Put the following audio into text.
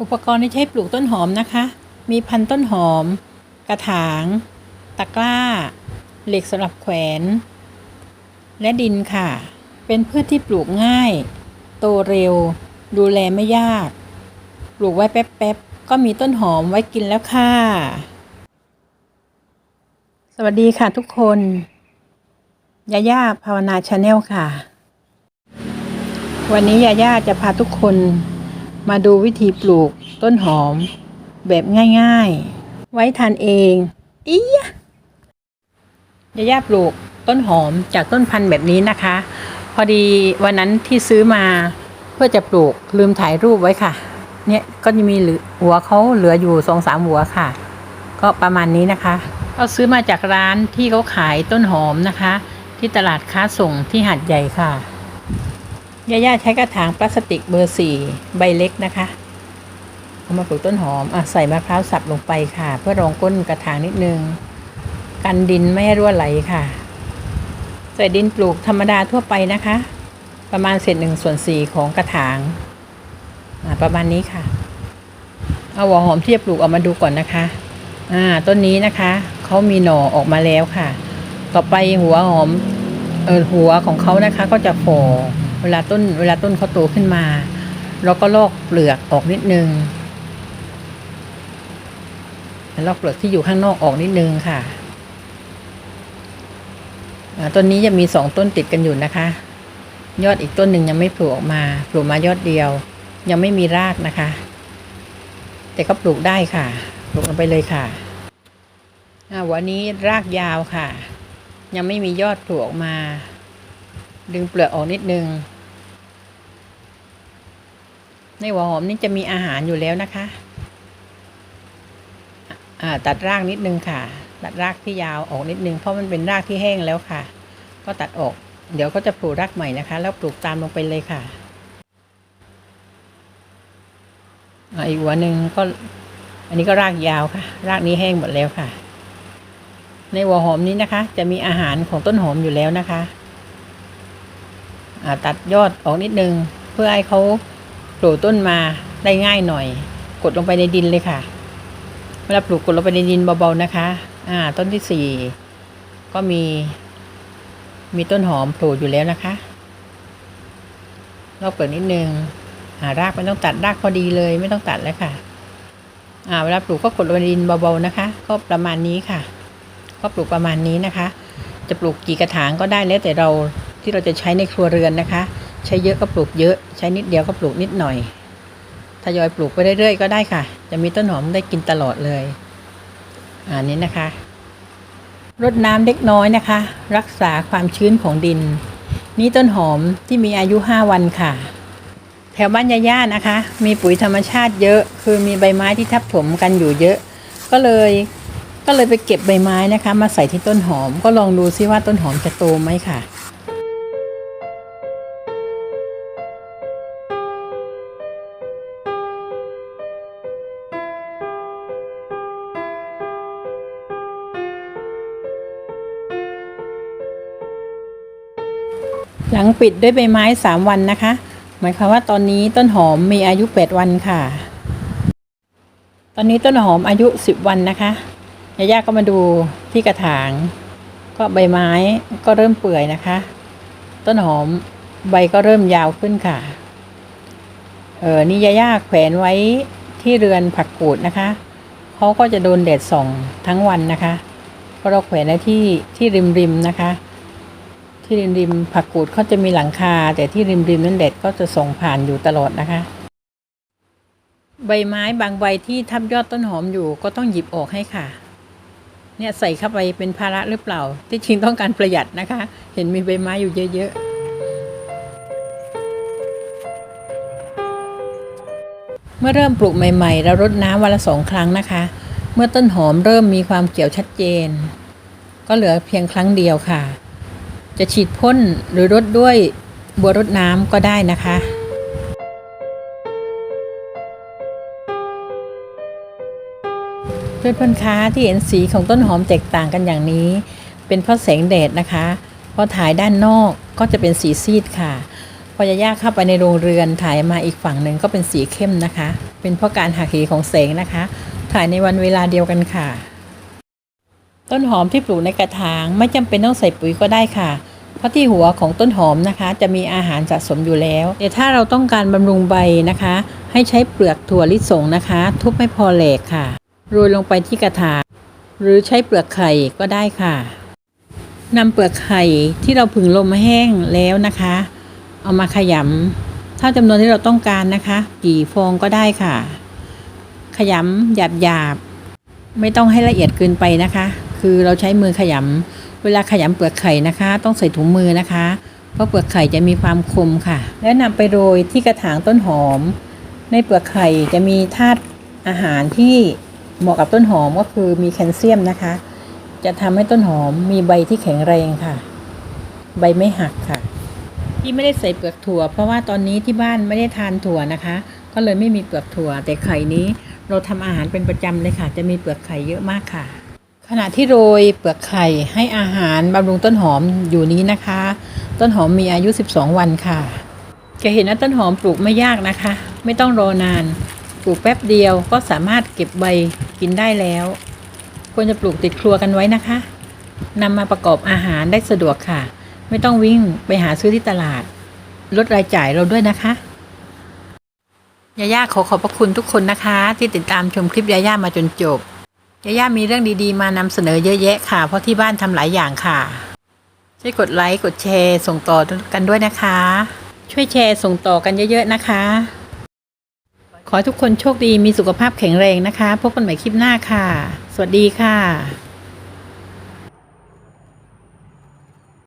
อุปกรณ์ที่ใช้ปลูกต้นหอมนะคะ มีพันธุ์ต้นหอม กระถาง ตะกร้า เหล็กสำหรับแขวน และดินค่ะ เป็นพืชที่ปลูกง่าย โตเร็ว ดูแลไม่ยาก ปลูกไว้แป๊บๆ ก็มีต้นหอมไว้กินแล้วค่ะ สวัสดีค่ะทุกคน ยาย่าภาวนาชาแนลค่ะ วันนี้ยาย่าจะพาทุกคน มาดูวิธีปลูกต้นหอม แบบง่ายๆ ไว้ทานเองอียะยาย่าปลูกต้นหอมจากต้นพันธุ์แบบนี้นะคะ พอดีวันนั้นที่ซื้อมาเพื่อจะปลูกลืมถ่ายรูปไว้ค่ะ เนี่ยก็จะมีเหลือหัวเขาเหลืออยู่สองสามหัวค่ะ ก็ประมาณนี้นะคะ ก็ซื้อมาจากร้านที่เขาขายต้นหอมนะคะ ที่ตลาดค้าส่งที่หาดใหญ่ค่ะ ย่าย่าใช้กระถางพลาสติกเบอร์สี่ใบเล็กนะคะ เอามาปลูกต้นหอมอะใส่มะพร้าวสับลงไปค่ะ เพื่อรองก้นกระถางนิดนึง กันดินไม่ให้รั่วไหลค่ะ ใส่ดินปลูกธรรมดาทั่วไปนะคะ ประมาณเศษหนึ่งส่วนสี่ของกระถางประมาณนี้ค่ะ เอาหัวหอมที่จะปลูกออกมาดูก่อนนะคะ อ่า ต้นนี้นะคะเขามีหน่อออกมาแล้วค่ะ ต่อไปหัวหอมเออหัวของเขานะคะ ก็จะฝ่ เวลาต้นเวลาต้นเขาโตขึ้นมา เราก็ลอกเปลือกออกนิดนึงลอกเปลือกที่อยู่ข้างนอกออกนิดนึงค่ะต้นนี้จะมีสองต้นติดกันอยู่นะคะ ยอดอีกต้นหนึ่งยังไม่โผล่ออกมาโผล่มายอดเดียว ยังไม่มีรากนะคะ แต่ก็ปลูกได้ค่ะ ปลูกลงไปเลยค่ะวันนี้รากยาวค่ะ ยังไม่มียอดโผล่ออกมา ดึงเปลือกออกนิดนึง ในหัวหอมนี่จะมีอาหารอยู่แล้วนะคะตัดรากนิดนึงค่ะ ตัดรากที่ยาวออกนิดนึง เพราะมันเป็นรากที่แห้งแล้วค่ะ ก็ตัดออก เดี๋ยวก็จะปลูกรากใหม่นะคะ แล้วปลูกตามลงไปเลยค่ะอีกหัวหนึ่งก็ อันนี้ก็รากยาวค่ะ รากนี้แห้งหมดแล้วค่ะ ในหัวหอมนี้นะคะ จะมีอาหารของต้นหอมอยู่แล้วนะคะ ตัดยอดออกนิดนึง เพื่อให้เขาโผล่ต้นมาได้ง่ายหน่อย กดลงไปในดินเลยค่ะ เวลาปลูกกดลงไปในดินเบาๆนะคะ อ่า ต้นที่สี่ก็มี มีต้นหอมโผล่อยู่แล้วนะคะลอกเปิดนิดนึงอ่ารากไม่ต้องตัดรากพอดีเลยไม่ต้องตัดแล้วค่ะ อ่า เวลาปลูกก็กดลงในดินเบาๆนะคะ ก็ประมาณนี้ค่ะ ก็ปลูกประมาณนี้นะคะ จะปลูกกี่กระถางก็ได้แล้วแต่เรา ที่เราจะใช้ในครัวเรือนนะคะ ใช้เยอะก็ปลูกเยอะ ใช้นิดเดียวก็ปลูกนิดหน่อยทยอยปลูกไปเรื่อยๆก็ได้ค่ะ จะมีต้นหอมได้กินตลอดเลยอ่านี้นะคะรดน้ำเล็กน้อยนะคะ รักษาความชื้นของดิน นี่ต้นหอมที่มีอายุ 5 วันค่ะ แถวบ้านยาย่านะคะ มีปุ๋ยธรรมชาติเยอะ คือมีใบไม้ที่ทับถมกันอยู่เยอะ ก็เลยก็เลยไปเก็บใบไม้นะคะ มาใส่ที่ต้นหอมก็ลองดูซิว่าต้นหอมจะโตไหมค่ะ หลังปิดด้วยใบไม้ 3 วันนะคะ หมายความว่าตอนนี้ต้นหอมมีอายุ 8 วันค่ะ ตอนนี้ต้นหอมอายุ 10 วันนะคะยาย่าก็มาดูที่กระถาง ก็ใบไม้ก็เริ่มเปื่อยนะคะ ต้นหอมใบก็เริ่มยาวขึ้นค่ะ เออนี่ยาย่าแขวนไว้ที่เรือนผักกูดนะคะเขาก็จะโดนแดดส่องทั้งวันนะคะ ก็เราแขวนไว้ที่ที่ริมริมๆนะคะ ที่ริมริมผักกูดเขาจะมีหลังคา แต่ที่ริมริมนั้นแดดก็จะส่งผ่านอยู่ตลอดนะคะ ใบไม้บางใบที่ทับยอดต้นหอมอยู่ก็ต้องหยิบออกให้ค่ะ เนี่ยใส่เข้าไปเป็นภาระหรือเปล่า ที่จริงต้องการประหยัดนะคะ เห็นมีใบไม้อยู่เยอะๆเมื่อเริ่มปลูกใหม่ๆ เรารดน้ำวันละสองครั้งนะคะ เมื่อต้นหอมเริ่มมีความเขียวชัดเจน ก็เหลือเพียงครั้งเดียวค่ะ จะฉีดพ่นหรือรดด้วยบัวรดน้ำก็ได้นะคะเพื่อนเพื่อนค้าที่เห็นสีของต้นหอมแตกต่างกันอย่างนี้ เป็นเพราะแสงแดดนะคะพอถ่ายด้านนอกก็จะเป็นสีซีดค่ะพออยาย่าเข้าไปในโรงเรือนถ่ายมาอีกฝั่งหนึ่งก็เป็นสีเข้มนะคะ เป็นเพราะการหักเหของแสงนะคะ ถ่ายในวันเวลาเดียวกันค่ะ ต้นหอมที่ปลูกในกระถางไม่จำเป็นต้องใส่ปุ๋ยก็ได้ค่ะ เพราะที่หัวของต้นหอมนะคะ จะมีอาหารสะสมอยู่แล้ว แต่ถ้าเราต้องการบำรุงใบนะคะ ให้ใช้เปลือกถั่วลิสงนะคะ ทุบไม่พอแหลกค่ะ โรยลงไปที่กระถางหรือใช้เปลือกไข่ก็ได้ค่ะนำเปลือกไข่ที่เราผึ่งลมแห้งแล้วนะคะ เอามาขยำเท่าจำนวนที่เราต้องการนะคะ กี่ฟองก็ได้ค่ะ ขยำหยาบๆไม่ต้องให้ละเอียดเกินไปนะคะ คือเราใช้มือขยำ เวลาขยำเปลือกไข่นะคะ ต้องใส่ถุงมือนะคะ เพราะเปลือกไข่จะมีความคมค่ะ แล้วนำไปโรยที่กระถางต้นหอม ในเปลือกไข่จะมีธาตุอาหารที่เหมาะกับต้นหอมก็คือมีแคลเซียมนะคะ จะทำให้ต้นหอมมีใบที่แข็งแรงค่ะ ใบไม่หักค่ะ ที่ไม่ได้ใส่เปลือกถั่ว เพราะว่าตอนนี้ที่บ้านไม่ได้ทานถั่วนะคะ ก็เลยไม่มีเปลือกถั่ว แต่ไข่นี้เราทำอาหารเป็นประจำเลยค่ะ จะมีเปลือกไข่เยอะมากค่ะ ขณะที่โรยเปลือกไข่ให้อาหารบำรุงต้นหอมอยู่นี้นะคะ ต้นหอมมีอายุ 12 วันค่ะ จะเห็นว่าต้นหอมปลูกไม่ยากนะคะ ไม่ต้องรอนาน ปลูกแป๊บเดียวก็สามารถเก็บใบกินได้แล้ว ควรจะปลูกติดครัวกันไว้นะคะนำมาประกอบอาหารได้สะดวกค่ะ ไม่ต้องวิ่งไปหาซื้อที่ตลาด ลดรายจ่ายเราด้วยนะคะยาย่าขอขอบพระคุณทุกคนนะคะ ที่ติดตามชมคลิปยาย่ามาจนจบ ยาย่ามีเรื่องดีๆ มานำเสนอเยอะแยะค่ะ เพราะที่บ้านทำหลายอย่างค่ะ ช่วยกดไลค์ กดแชร์ ส่งต่อกันด้วยนะคะ ช่วยแชร์ส่งต่อกันเยอะๆนะคะ ขอให้ทุกคนโชคดีมีสุขภาพแข็งแรงนะคะ พบกันใหม่คลิปหน้าค่ะ สวัสดีค่ะ